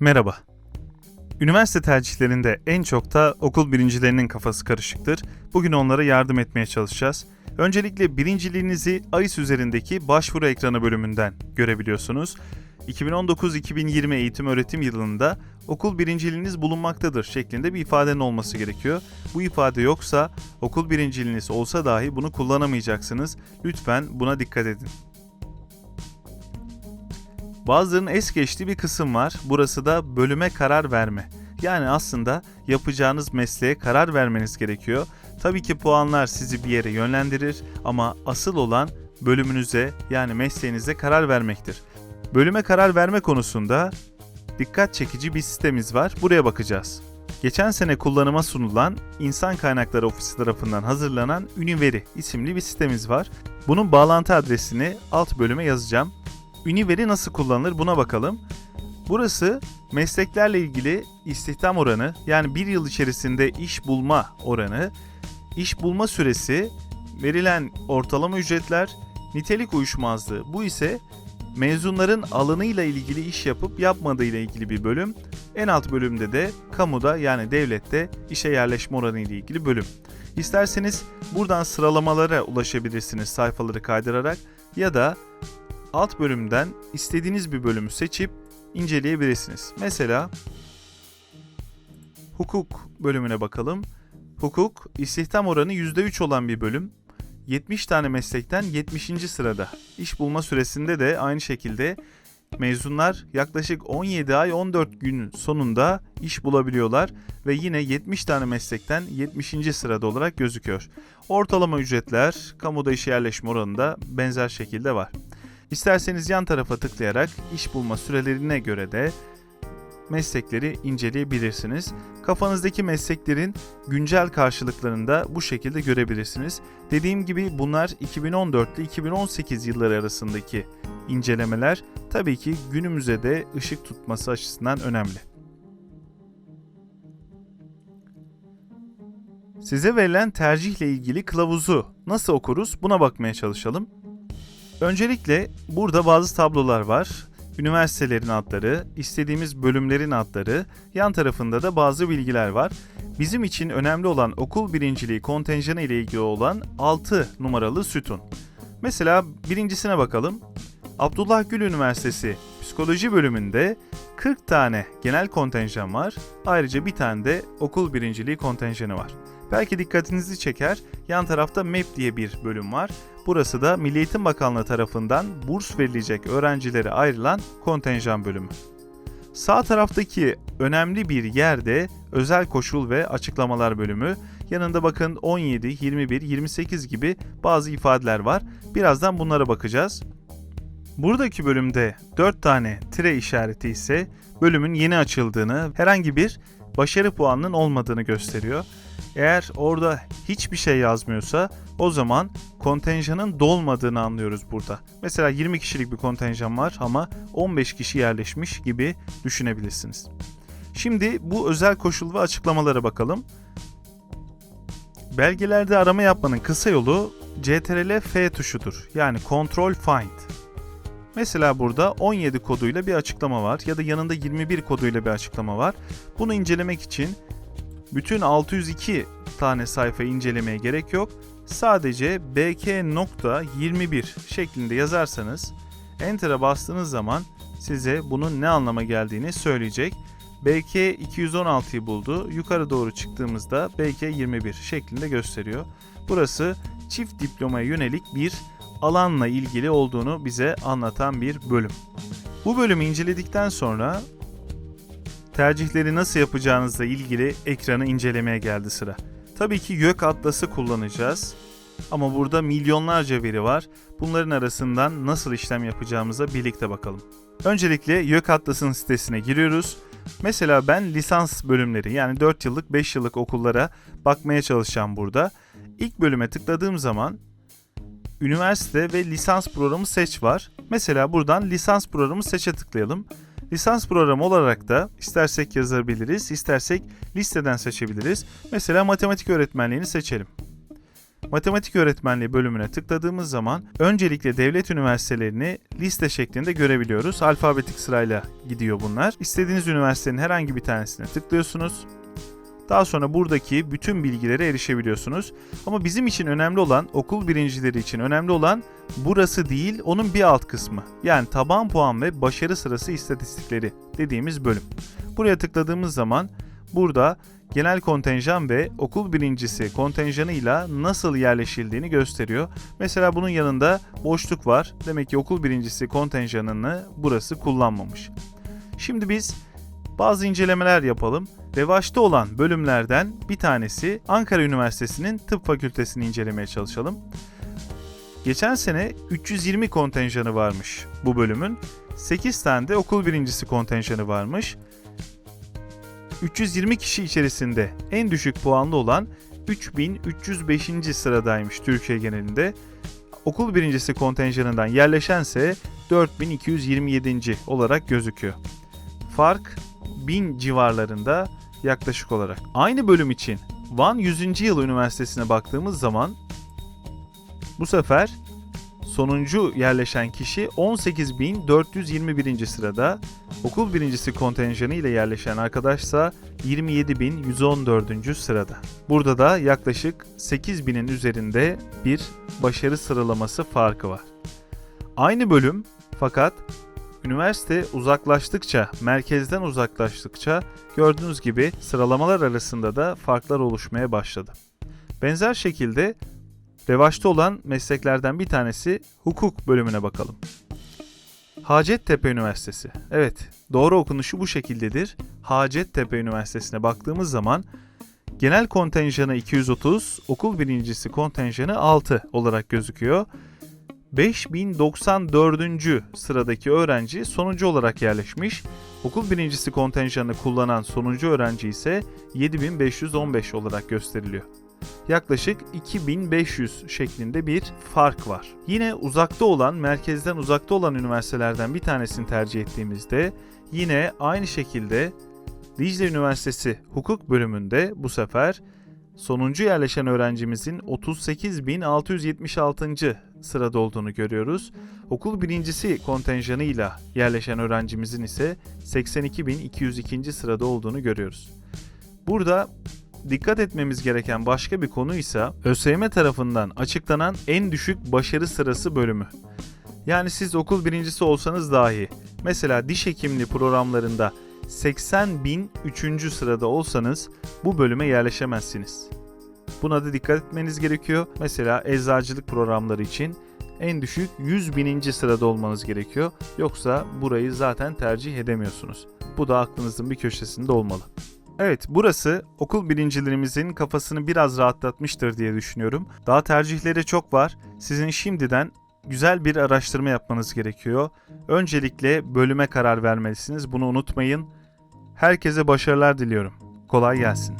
Merhaba. Üniversite tercihlerinde en çok da okul birincilerinin kafası karışıktır. Bugün onlara yardım etmeye çalışacağız. Öncelikle birinciliğinizi AIS üzerindeki başvuru ekranı bölümünden görebiliyorsunuz. 2019-2020 eğitim öğretim yılında okul birinciliğiniz bulunmaktadır şeklinde bir ifadenin olması gerekiyor. Bu ifade yoksa okul birinciliğiniz olsa dahi bunu kullanamayacaksınız. Lütfen buna dikkat edin. Bazılarının es geçtiği bir kısım var. Burası da bölüme karar verme. Yani aslında yapacağınız mesleğe karar vermeniz gerekiyor. Tabii ki puanlar sizi bir yere yönlendirir ama asıl olan bölümünüze yani mesleğinize karar vermektir. Bölüme karar verme konusunda dikkat çekici bir sistemimiz var. Buraya bakacağız. Geçen sene kullanıma sunulan İnsan Kaynakları Ofisi tarafından hazırlanan Univeri isimli bir sitemiz var. Bunun bağlantı adresini alt bölüme yazacağım. Univeri nasıl kullanılır buna bakalım. Burası mesleklerle ilgili istihdam oranı yani bir yıl içerisinde iş bulma oranı, iş bulma süresi, verilen ortalama ücretler, nitelik uyuşmazlığı. Bu ise mezunların alanıyla ilgili iş yapıp yapmadığı ile ilgili bir bölüm. En alt bölümde de kamuda yani devlette işe yerleşme oranı ile ilgili bölüm. İsterseniz buradan sıralamalara ulaşabilirsiniz sayfaları kaydırarak ya da alt bölümden istediğiniz bir bölümü seçip inceleyebilirsiniz. Mesela hukuk bölümüne bakalım. Hukuk istihdam oranı %3 olan bir bölüm. 70 tane meslekten 70. sırada. İş bulma süresinde de aynı şekilde mezunlar yaklaşık 17 ay 14 gün sonunda iş bulabiliyorlar ve yine 70 tane meslekten 70. sırada olarak gözüküyor. Ortalama ücretler kamuda iş yerleşme oranında benzer şekilde var. İsterseniz yan tarafa tıklayarak iş bulma sürelerine göre de meslekleri inceleyebilirsiniz. Kafanızdaki mesleklerin güncel karşılıklarını da bu şekilde görebilirsiniz. Dediğim gibi bunlar 2014 ile 2018 yılları arasındaki incelemeler tabii ki günümüze de ışık tutması açısından önemli. Size verilen tercihle ilgili kılavuzu nasıl okuruz buna bakmaya çalışalım. Öncelikle burada bazı tablolar var. Üniversitelerin adları, istediğimiz bölümlerin adları, yan tarafında da bazı bilgiler var. Bizim için önemli olan okul birinciliği kontenjanı ile ilgili olan 6 numaralı sütun. Mesela birincisine bakalım. Abdullah Gül Üniversitesi Psikoloji bölümünde 40 tane genel kontenjan var. Ayrıca bir tane de okul birinciliği kontenjanı var. Belki dikkatinizi çeker. Yan tarafta MEP diye bir bölüm var. Burası da Milli Eğitim Bakanlığı tarafından burs verilecek öğrencilere ayrılan kontenjan bölümü. Sağ taraftaki önemli bir yerde özel koşul ve açıklamalar bölümü. Yanında bakın 17, 21, 28 gibi bazı ifadeler var. Birazdan bunlara bakacağız. Buradaki bölümde 4 tane tire işareti ise bölümün yeni açıldığını, herhangi bir başarı puanının olmadığını gösteriyor. Eğer orada hiçbir şey yazmıyorsa o zaman kontenjanın dolmadığını anlıyoruz burada. Mesela 20 kişilik bir kontenjan var ama 15 kişi yerleşmiş gibi düşünebilirsiniz. Şimdi bu özel koşul ve açıklamalara bakalım. Belgelerde arama yapmanın kısa yolu CTRL F tuşudur. Yani Control Find. Mesela burada 17 koduyla bir açıklama var ya da yanında 21 koduyla bir açıklama var. Bunu incelemek için bütün 602 tane sayfa incelemeye gerek yok. Sadece bk.21 şeklinde yazarsanız Enter'a bastığınız zaman size bunun ne anlama geldiğini söyleyecek. BK 216'yı buldu. Yukarı doğru çıktığımızda BK 21 şeklinde gösteriyor. Burası çift diplomaya yönelik bir alanla ilgili olduğunu bize anlatan bir bölüm. Bu bölümü inceledikten sonra tercihleri nasıl yapacağınızla ilgili ekranı incelemeye geldi sıra. Tabii ki YÖK Atlas'ı kullanacağız. Ama burada milyonlarca veri var. Bunların arasından nasıl işlem yapacağımıza birlikte bakalım. Öncelikle YÖK Atlas'ın sitesine giriyoruz. Mesela ben lisans bölümleri yani 4 yıllık 5 yıllık okullara bakmaya çalışacağım burada. İlk bölüme tıkladığım zaman üniversite ve lisans programı seç var. Mesela buradan lisans programı seçe tıklayalım. Lisans programı olarak da istersek yazabiliriz, istersek listeden seçebiliriz. Mesela matematik öğretmenliğini seçelim. Matematik öğretmenliği bölümüne tıkladığımız zaman öncelikle devlet üniversitelerini liste şeklinde görebiliyoruz. Alfabetik sırayla gidiyor bunlar. İstediğiniz üniversitenin herhangi bir tanesine tıklıyorsunuz. Daha sonra buradaki bütün bilgilere erişebiliyorsunuz. Ama bizim için önemli olan, okul birincileri için önemli olan burası değil, onun bir alt kısmı. Yani taban puan ve başarı sırası istatistikleri dediğimiz bölüm. Buraya tıkladığımız zaman burada genel kontenjan ve okul birincisi kontenjanıyla nasıl yerleşildiğini gösteriyor. Mesela bunun yanında boşluk var. Demek ki okul birincisi kontenjanını burası kullanmamış. Şimdi biz bazı incelemeler yapalım. Revaçta olan bölümlerden bir tanesi Ankara Üniversitesi'nin tıp fakültesini incelemeye çalışalım. Geçen sene 320 kontenjanı varmış bu bölümün. 8 tane de okul birincisi kontenjanı varmış. 320 kişi içerisinde en düşük puanlı olan 3305. sıradaymış Türkiye genelinde. Okul birincisi kontenjanından yerleşense 4227. olarak gözüküyor. Fark 1000 civarlarında yaklaşık olarak. Aynı bölüm için Van 100. Yıl Üniversitesi'ne baktığımız zaman bu sefer sonuncu yerleşen kişi 18.421. sırada. Okul birincisi kontenjanı ile yerleşen arkadaşsa 27.114. sırada. Burada da yaklaşık 8.000'in üzerinde bir başarı sıralaması farkı var. Aynı bölüm fakat üniversite uzaklaştıkça, merkezden uzaklaştıkça gördüğünüz gibi sıralamalar arasında da farklar oluşmaya başladı. Benzer şekilde revaçta olan mesleklerden bir tanesi hukuk bölümüne bakalım. Hacettepe Üniversitesi. Evet, doğru okunuşu bu şekildedir. Hacettepe Üniversitesi'ne baktığımız zaman genel kontenjanı 230, okul birincisi kontenjanı 6 olarak gözüküyor. 5094. sıradaki öğrenci sonuncu olarak yerleşmiş. Okul birincisi kontenjanını kullanan sonuncu öğrenci ise 7515 olarak gösteriliyor. Yaklaşık 2500 şeklinde bir fark var. Yine uzakta olan, merkezden uzakta olan üniversitelerden bir tanesini tercih ettiğimizde yine aynı şekilde Dicle Üniversitesi Hukuk bölümünde bu sefer sonuncu yerleşen öğrencimizin 38.676. sırada olduğunu görüyoruz. Okul birincisi kontenjanıyla yerleşen öğrencimizin ise 82.202. sırada olduğunu görüyoruz. Burada dikkat etmemiz gereken başka bir konu ise ÖSYM tarafından açıklanan en düşük başarı sırası bölümü. Yani siz okul birincisi olsanız dahi mesela diş hekimliği programlarında 80 bin 3. sırada olsanız bu bölüme yerleşemezsiniz. Buna da dikkat etmeniz gerekiyor. Mesela eczacılık programları için en düşük 100 bininci sırada olmanız gerekiyor. Yoksa burayı zaten tercih edemiyorsunuz. Bu da aklınızın bir köşesinde olmalı. Evet burası okul birincilerimizin kafasını biraz rahatlatmıştır diye düşünüyorum. Daha tercihleri çok var. Sizin şimdiden güzel bir araştırma yapmanız gerekiyor. Öncelikle bölüme karar vermelisiniz. Bunu unutmayın. Herkese başarılar diliyorum. Kolay gelsin.